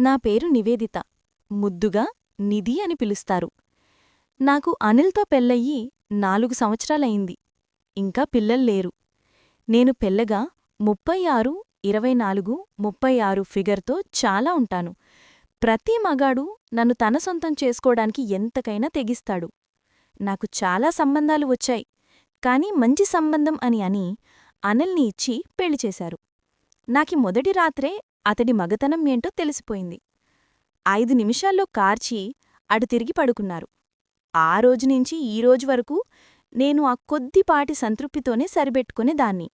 నా పేరు నివేదిత. ముద్దుగా నిధి అని పిలుస్తారు. నాకు అనిల్తో పెళ్ళయ్యి నాలుగు సంవత్సరాలయింది. ఇంకా పిల్లల్లేరు నేను పెళ్ళగా ముప్పై ఆరు ఇరవై నాలుగు ముప్పై ఆరు ఫిగర్తో చాలా ఉంటాను. ప్రతి మగాడు నన్ను తన సొంతం చేసుకోవడానికి ఎంతకైనా తెగిస్తాడు. నాకు చాలా సంబంధాలు వచ్చాయి. కాని మంచి సంబంధం అని అని అనిల్ని ఇచ్చి పెళ్ళి చేశారు. నాకి మొదటి రాత్రే అతడి మగతనం ఏంటో తెలిసిపోయింది. ఐదు నిమిషాల్లో కార్చి అటు తిరిగి పడుకున్నారు. ఆ రోజునుంచి ఈ రోజు వరకు నేను ఆ కొద్దిపాటి సంతృప్తితోనే సరిపెట్టుకునేదాన్ని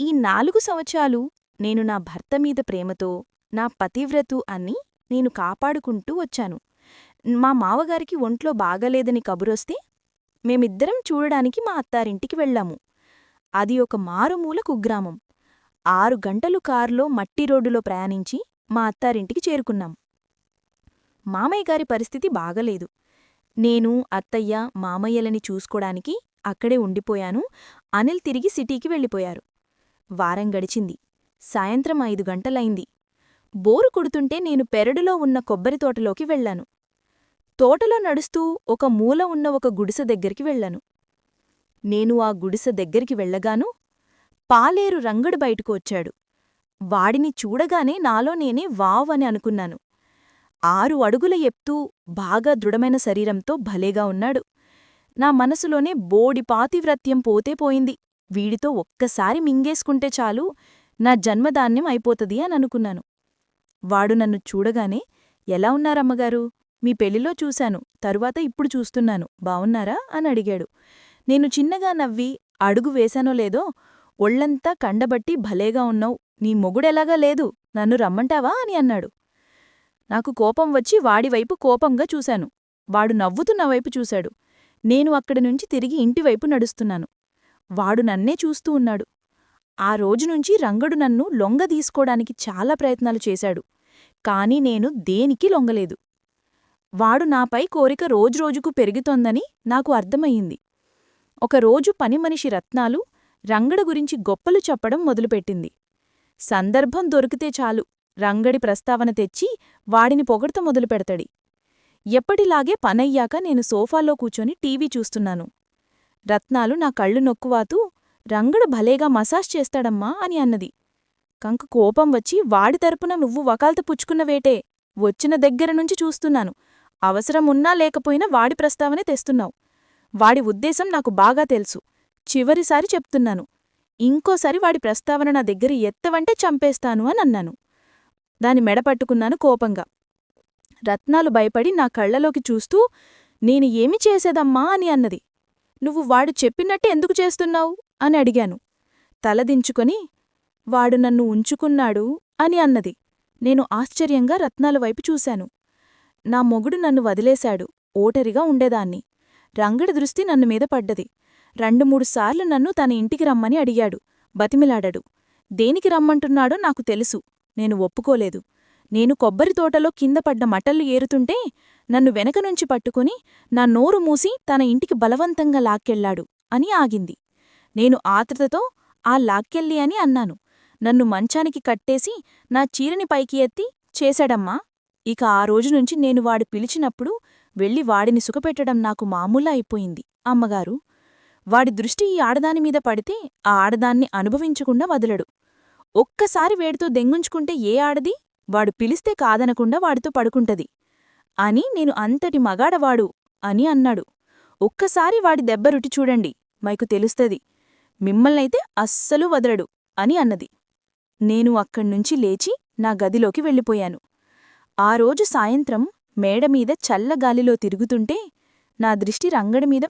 ఈ నాలుగు సంవత్సరాలు నేను నా భర్త మీద ప్రేమతో నా పతివ్రతు అన్ని నేను కాపాడుకుంటూ వచ్చాను. మా మావగారికి ఒంట్లో బాగాలేదని కబురొస్తే మేమిద్దరం చూడడానికి మా అత్తారింటికి వెళ్ళాము. అది ఒక మారుమూల కుగ్రామం. ఆరు గంటలు కారులో మట్టి రోడ్డులో ప్రయాణించి మా అత్తారింటికి చేరుకున్నాం. మామయ్య గారి పరిస్థితి బాగలేదు. నేను అత్తయ్య మామయ్యలని చూసుకోడానికి అక్కడే ఉండిపోయాను. అనిల్ తిరిగి సిటీకి వెళ్ళిపోయారు. వారం గడిచింది. సాయంత్రం ఐదు గంటలైంది. బోరు కొడుతుంటే నేను పెరడులో ఉన్న కొబ్బరి తోటలోకి వెళ్ళాను తోటలో నడుస్తూ ఒక మూల ఉన్న ఒక గుడిసె దగ్గరికి వెళ్ళాను నేను ఆ గుడిసె దగ్గరికి వెళ్ళగాను పాలేరు రంగడు బయటకు వచ్చాడు. వాడిని చూడగానే నాలో నేనే వావ్ అని అనుకున్నాను. ఆరు అడుగుల ఎప్తూ బాగా దృఢమైన శరీరంతో భలేగా ఉన్నాడు. నా మనసులోనే బోడి పాతివ్రత్యం పోతే పోయింది. వీడితో ఒక్కసారి మింగేసుకుంటే చాలు నా జన్మధాన్యం అయిపోతది అని అనుకున్నాను. వాడు నన్ను చూడగానే ఎలా ఉన్నారమ్మగారు? మీ పెళ్ళిలో చూశాను తరువాత ఇప్పుడు చూస్తున్నాను బావున్నారా? అని అడిగాడు. నేను చిన్నగా నవ్వి అడుగు వేశానో లేదో ఒళ్ళంతా కండబట్టి భలేగా ఉన్నావు. నీ మొగుడెలాగా లేదు. నన్ను రమ్మంటావా అని అన్నాడు. నాకు కోపం వచ్చి వాడివైపు కోపంగా చూశాను. వాడు నవ్వుతున్న వైపు చూశాడు. నేను అక్కడి నుంచి తిరిగి ఇంటివైపు నడుస్తున్నాను. వాడు నన్నే చూస్తూ ఉన్నాడు. ఆ రోజునుంచి రంగడు నన్ను లొంగ తీసుకోడానికి చాలా ప్రయత్నాలు చేశాడు. కాని నేను దేనికి లొంగలేదు. వాడు నాపై కోరిక రోజురోజుకు పెరుగుతోందని నాకు అర్థమయ్యింది. ఒకరోజు పనిమనిషి రత్నాలు రంగడ గురించి గొప్పలు చెప్పడం మొదలుపెట్టింది. సందర్భం దొరికితే చాలు. రంగడి ప్రస్తావన తెచ్చి వాడిని పొగడత మొదలుపెడతడి. ఎప్పటిలాగే పనయ్యాక నేను సోఫాలో కూచొని టీవీ చూస్తున్నాను. రత్నాలు నా కళ్ళు నొక్కువాతూ రంగడు భలేగా మసాజ్ చేస్తాడమ్మా అని అన్నది. కంక కోపం వచ్చి వాడి తరపున నువ్వు వకాల్త పుచ్చుకున్నవేటే వచ్చిన దగ్గరనుంచి చూస్తున్నాను. అవసరమున్నా లేకపోయినా వాడి ప్రస్తావనే తెస్తున్నావు. వాడి ఉద్దేశం నాకు బాగా తెలుసు. చివరిసారి చెప్తున్నాను. ఇంకోసారి వాడి ప్రస్తావన నా దగ్గర ఎత్తవంటే చంపేస్తాను అని అన్నాను. దాని మెడపట్టుకున్నాను కోపంగా. రత్నాలు భయపడి నా కళ్ళలోకి చూస్తూ నేను ఏమి చేసేదమ్మా అని అన్నది. నువ్వు వాడు చెప్పినట్టే ఎందుకు చేస్తున్నావు? అని అడిగాను. తలదించుకొని వాడు నన్ను ఉంచుకున్నాడు అని అన్నది. నేను ఆశ్చర్యంగా రత్నాల వైపు చూశాను. నా మొగుడు నన్ను వదిలేశాడు ఓటరిగా ఉండేదాన్ని. రంగడి దృష్టి నన్ను మీద పడ్డది. రెండు మూడు సార్లు నన్ను తన ఇంటికి రమ్మని అడిగాడు. బతిమిలాడాడు. దేనికి రమ్మంటున్నాడో నాకు తెలుసు. నేను ఒప్పుకోలేదు. నేను కొబ్బరి తోటలో కింద పడ్డ మటల్లు ఏరుతుంటే నన్ను వెనక నుంచి పట్టుకుని నా నోరు మూసి తన ఇంటికి బలవంతంగా లాక్కెళ్ళాడు అని ఆగింది. నేను ఆత్రతతో ఆ లాక్కెళ్ళి అని అన్నాను. నన్ను మంచానికి కట్టేసి నా చీరని పైకి ఎత్తి చేశాడమ్మా. ఇక ఆ రోజు నుంచి నేను వాడు పిలిచినప్పుడు వెళ్ళి వాడిని సుఖపెట్టడం నాకు మామూలా అయిపోయింది. అమ్మగారు వాడి దృష్టి ఈ ఆడదానిమీద పడితే ఆ ఆడదాన్ని అనుభవించకుండా వదలడు. ఒక్కసారి వేడితో దెంగుంచుకుంటే ఏ ఆడది? వాడు పిలిస్తే కాదనకుండా వాడితో పడుకుంటది. అని నేను అంతటి మగాడవాడు అని అన్నాడు. ఒక్కసారి వాడి దెబ్బ రుటి చూడండి మైకు తెలుస్తది. మిమ్మల్నైతే అస్సలు వదలడు అని అన్నది. నేను అక్కడ్నుంచి లేచి నా గదిలోకి వెళ్ళిపోయాను. ఆ రోజు సాయంత్రం మేడమీద చల్లగాలిలో తిరుగుతుంటే నా దృష్టి రంగడిమీద